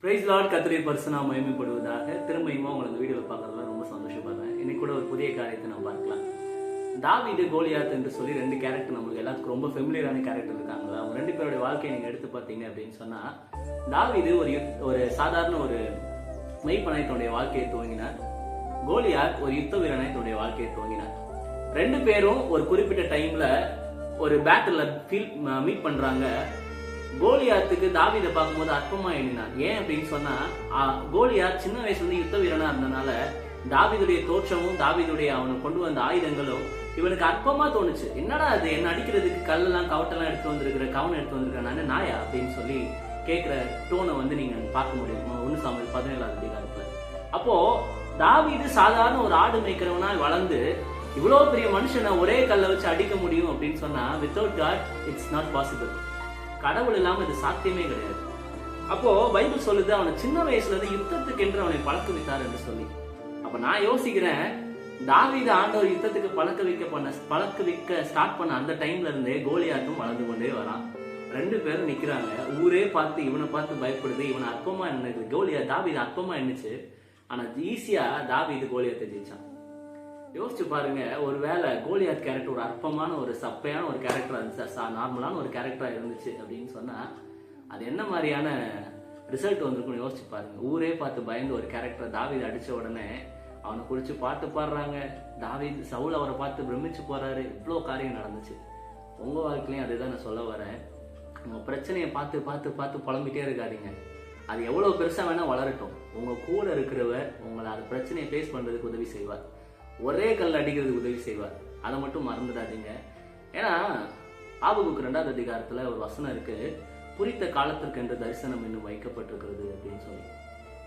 Price Lord கத்திரை பர்சனாக மயமைப்படுவதாக திரும்பியுமா உங்களை இந்த வீடியோவில் பார்க்கறதுல ரொம்ப சந்தோஷப்படுறேன். இன்னைக்கு கூட ஒரு புதிய காரியத்தை நம்ம பார்க்கலாம். தாவிது கோலியாத் என்று சொல்லி ரெண்டு கேரக்டர் நம்மளுக்கு எல்லாத்துக்கும் ரொம்ப ஃபெமிலியரான கேரக்டர் இருக்காங்களா? அவங்க ரெண்டு பேருடைய வாழ்க்கையை நீங்கள் எடுத்து பார்த்தீங்க அப்படின்னு சொன்னால் தாவிது ஒரு யுத்- ஒரு சாதாரண ஒரு மெய்ப்பனாய் தன்னுடைய வாழ்க்கையை துவங்கினார். கோலியாத் ஒரு யுத்த வீரனை தன்னுடைய வாழ்க்கையை துவங்கினார். ரெண்டு பேரும் ஒரு குறிப்பிட்ட டைம்ல ஒரு பேட்டில் ஃபீல் மீட் பண்ணுறாங்க கோலியாத்துக்கு தாவீதை பார்க்கும்போது அற்பமா எண்ணினான் ஏன் அப்படின்னு சொன்னா ஆ, கோலியாத் சின்ன வயசுல இருந்து யுத்த வீரனா இருந்தனால தாவீதுடைய தோற்றமும் தாவீதுடைய அவனை கொண்டு வந்த ஆயுதங்களும் இவனுக்கு அற்பமா தோணுச்சு. என்னடா அது என்ன அடிக்கிறதுக்கு கல்லெல்லாம் கவட்டெல்லாம் எடுத்து வந்திருக்கிற கவனம் எடுத்து வந்திருக்கிற நான் நாயா அப்படின்னு சொல்லி கேட்கிற டோனை வந்து நீங்க பார்க்க முடியும்? ஒன்னு சாமல் பதினேழாவது அதிகாரத்துல. அப்போ தாவிது சாதாரண ஒரு ஆடு மேய்க்கிறவனா வளர்ந்து இவ்வளவு பெரிய மனுஷனை ஒரே கல்லை வச்சு அடிக்க முடியும் அப்படின்னு சொன்னா without god it's not possible கடவுள் இல்லாம இது சாத்தியமே கிடையாது. அப்போ பைபிள் சொல்லுது அவனை சின்ன வயசுல இருந்து யுத்தத்துக்கு என்று அவனை பழக்க வைத்தார் என்று சொல்லி. அப்ப நான் யோசிக்கிறேன் தாவீது ஆண்டவர் யுத்தத்துக்கு பழக்க வைக்க பண்ண பழக்க வைக்க ஸ்டார்ட் பண்ண அந்த டைம்ல இருந்தே கோலியாட்டும் வளர்ந்து கொண்டே வரான். ரெண்டு பேரும் நிக்கிறாங்க. ஊரே பார்த்து இவனை பார்த்து பயப்படுது இவனை அற்பமா என்னது? கோலியா தாவீது அற்பமா என்னச்சு ஆனா ஈஸியா தாவீது கோலியாத்தை ஜெயிச்சான். யோசிச்சு பாருங்க ஒருவேளை கோலியாத் கேரக்டர் ஒரு அற்பமான ஒரு சப்பையான ஒரு கேரக்டர் இருந்துச்சு. நார்மலான ஒரு கேரக்டராக இருந்துச்சு அப்படின்னு சொன்னால் அது என்ன மாதிரியான ரிசல்ட் வந்திருக்கும்னு யோசிச்சு பாருங்க. ஊரே பார்த்து பயந்து ஒரு கேரக்டர் தாவீது அடித்த உடனே அவனை குறித்து பாட்டு பாடுறாங்க. தாவீது சவுல் அவரை பார்த்து பிரமிச்சு போகிறாரு இவ்வளோ காரியம் நடந்துச்சு. உங்கள் வாழ்க்கையிலையும் அதுதான் நான் சொல்ல வரேன். உங்கள் பிரச்சனையை பார்த்து பார்த்து பார்த்து புலம்பிட்டே இருக்காதீங்க. அது எவ்வளோ பெருசாக வேணால் வளரட்டும். உங்கள் கூட இருக்கிறவர் உங்களை அது பிரச்சனையை ஃபேஸ் பண்ணுறதுக்கு உதவி செய்வார். ஒரே கல் அடிக்கிறதுக்கு உதவி செய்வார். அதை மட்டும் மறந்துடாதீங்க. ஏன்னா ஆபகுக்கு ரெண்டாவது அதிகாரத்தில் ஒரு வசனம் இருக்கு. குறித்த காலத்திற்கு என்று தரிசனம் இன்னும் வைக்கப்பட்டிருக்கிறது அப்படின்னு சொல்லி.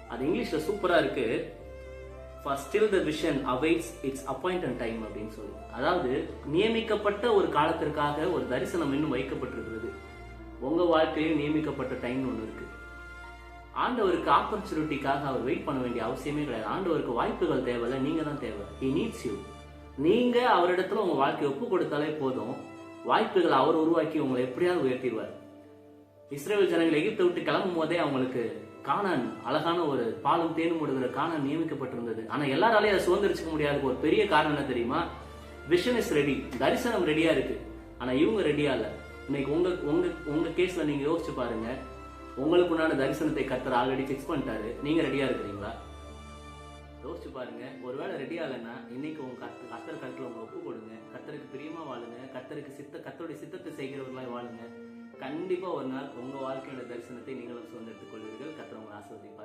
அது இங்கிலீஷில் சூப்பராக இருக்கு. For still the vision awaits its appointed time அப்படின்னு சொல்லி. அதாவது நியமிக்கப்பட்ட ஒரு காலத்திற்காக ஒரு தரிசனம் இன்னும் வைக்கப்பட்டிருக்கிறது. உங்கள் வாழ்க்கையில் நியமிக்கப்பட்ட டைம் ஒன்று இருக்குது ஆண்டவருக்கு ஆப்பர்ச்சுனிட்டிக்காக அவர் வெயிட் பண்ண வேண்டிய அவசியமே கிடையாது. ஆண்டவருக்கு வாய்ப்புகள் தேவையில்ல நீங்க தான் தேவை. He நீட்ஸ் யூ நீங்க அவரிடத்துல உங்க வாழ்க்கையை ஒப்பு கொடுத்தாலே போதும். வாய்ப்புகளை அவர் உருவாக்கி உங்களை எப்படியாவது உயர்த்திடுவார். இஸ்ரேல் ஜனங்கள் எகிப்தை விட்டு கிளம்பும் போதே அவங்களுக்கு காணான் அழகான ஒரு பாலும் தேனும் விடுகிற காணான் நியமிக்கப்பட்டிருந்தது. ஆனா எல்லாராலையும் அதை சுதந்திரிச்சுக்க முடியாத ஒரு பெரிய காரணம் என்ன தெரியுமா? விஷன் இஸ் ரெடி தரிசனம் ரெடியா இருக்கு. ஆனா இவங்க ரெடியா இல்ல. இன்னைக்கு உங்க உங்க உங்க கேஸ்ல நீங்க யோசிச்சு பாருங்க. உங்களுக்கு உண்டான தரிசனத்தை கத்தர் ஆல்ரெடி ஃபிக்ஸ் பண்ணிட்டாரு. நீங்க ரெடியா இருக்கிறீங்களா? யோசிச்சு பாருங்க. ஒருவேளை ரெடி ஆகலைன்னா இன்னைக்கு உங்க கத்து கத்தர் கருத்துல உங்க ஒப்பு கொடுங்க. கத்தருக்கு பிரியமா வாழுங்க. கத்தருக்கு சித்த கத்தருடைய சித்தத்தை செய்கிறவர்களாய் வாழுங்க. கண்டிப்பா ஒரு நாள் உங்க வாழ்க்கையோட தரிசனத்தை நீங்களும் சுதந்திரத்துக் கொள்வீர்கள். கத்தர் உங்களை ஆசீர்வதிப்பார்.